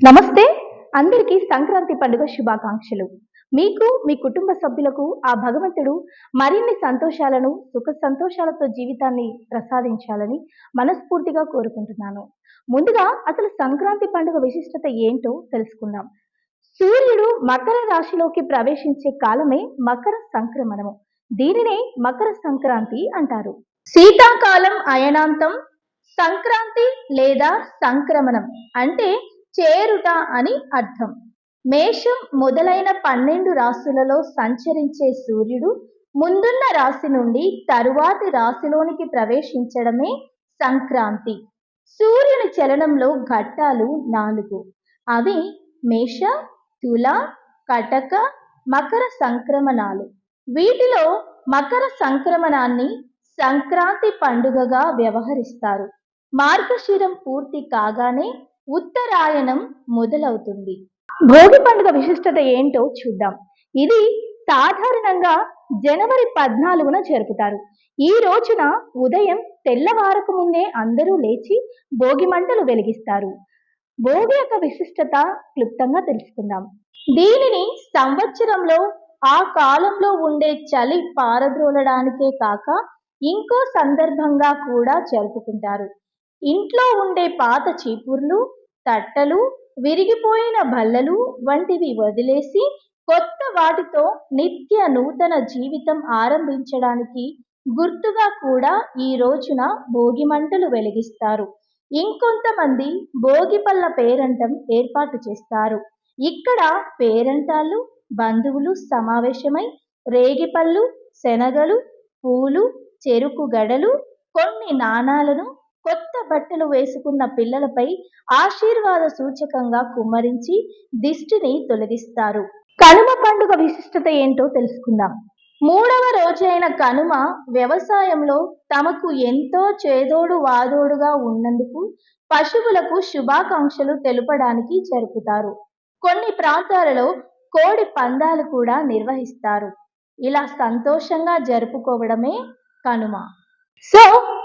నమస్తే. అందరికీ సంక్రాంతి పండుగ శుభాకాంక్షలు. మీకు మీ కుటుంబ సభ్యులకు ఆ భగవంతుడు మరిన్ని సంతోషాలను సుఖ సంతోషాలతో జీవితాన్ని ప్రసాదించాలని మనస్ఫూర్తిగా కోరుకుంటున్నాను. ముందుగా అసలు సంక్రాంతి పండుగ విశిష్టత ఏంటో తెలుసుకుందాం. సూర్యుడు మకర రాశిలోకి ప్రవేశించే కాలమే మకర సంక్రమణము. దీనినే మకర సంక్రాంతి అంటారు. శీతాకాలం అయనాంతం సంక్రాంతి లేదా సంక్రమణం అంటే చేరుట అని అర్థం. మేషం మొదలైన పన్నెండు రాశులలో సంచరించే సూర్యుడు ముందున్న రాశి నుండి తరువాతి రాశిలోనికి ప్రవేశించడమే సంక్రాంతి. సూర్యుని చలనంలో ఘట్టాలు నాలుగు. అవి మేష తుల కటక మకర సంక్రమణాలు. వీటిలో మకర సంక్రమణాన్ని సంక్రాంతి పండుగగా వ్యవహరిస్తారు. మార్గశిరం పూర్తి కాగానే ఉత్తరాయణం మొదలవుతుంది. భోగి పండుగ విశిష్టత ఏంటో చూద్దాం. ఇది సాధారణంగా జనవరి పద్నాలుగున జరుపుతారు. ఈ రోజున ఉదయం తెల్లవారక ముందే అందరూ లేచి భోగి మంటలు వెలిగిస్తారు. భోగి యొక్క విశిష్టత క్లుప్తంగా తెలుసుకుందాం. దీనిని సంవత్సరంలో ఆ కాలంలో ఉండే చలి పారద్రోలడానికే కాక ఇంకో సందర్భంగా కూడా జరుపుకుంటారు. ఇంట్లో ఉండే పాత చీపుర్లు తట్టలు విరిగిపోయిన బల్లలు వంటివి వదిలేసి కొత్త వాటితో నిత్య నూతన జీవితం ఆరంభించడానికి గుర్తుగా కూడా ఈ రోజున భోగి మంటలు వెలిగిస్తారు. ఇంకొంతమంది భోగిపల్ల పేరంటం ఏర్పాటు చేస్తారు. ఇక్కడ పేరంటాలు బంధువులు సమావేశమై రేగిపళ్ళు శనగలు పూలు చెరుకు గడలు కొన్ని నాణాలను పట్టులు వేసుకున్న పిల్లలపై ఆశీర్వాద సూచకంగా కుమ్మరించి దిష్టిని తొలగిస్తారు. కనుమ పండుగ విశిష్టత ఏంటో తెలుసుకుందాం. మూడవ రోజైన కనుమ వ్యవసాయంలో తమకు ఎంతో చేదోడు వాదోడుగా ఉన్నందుకు పశువులకు శుభాకాంక్షలు తెలుపడానికి జరుపుతారు. కొన్ని ప్రాంతాలలో కోడి పందాలు కూడా నిర్వహిస్తారు. ఇలా సంతోషంగా జరుపుకోవడమే కనుమ. సో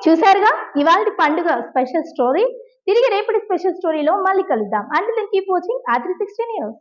చూసారుగా ఇవాళ పండుగ స్పెషల్ స్టోరీ తిరిగి రేపటి స్పెషల్ స్టోరీలో మళ్ళీ కలుద్దాం. అంటే కీప్ వాచింగ్ ఆ సిక్స్టీన్ ఇయర్స్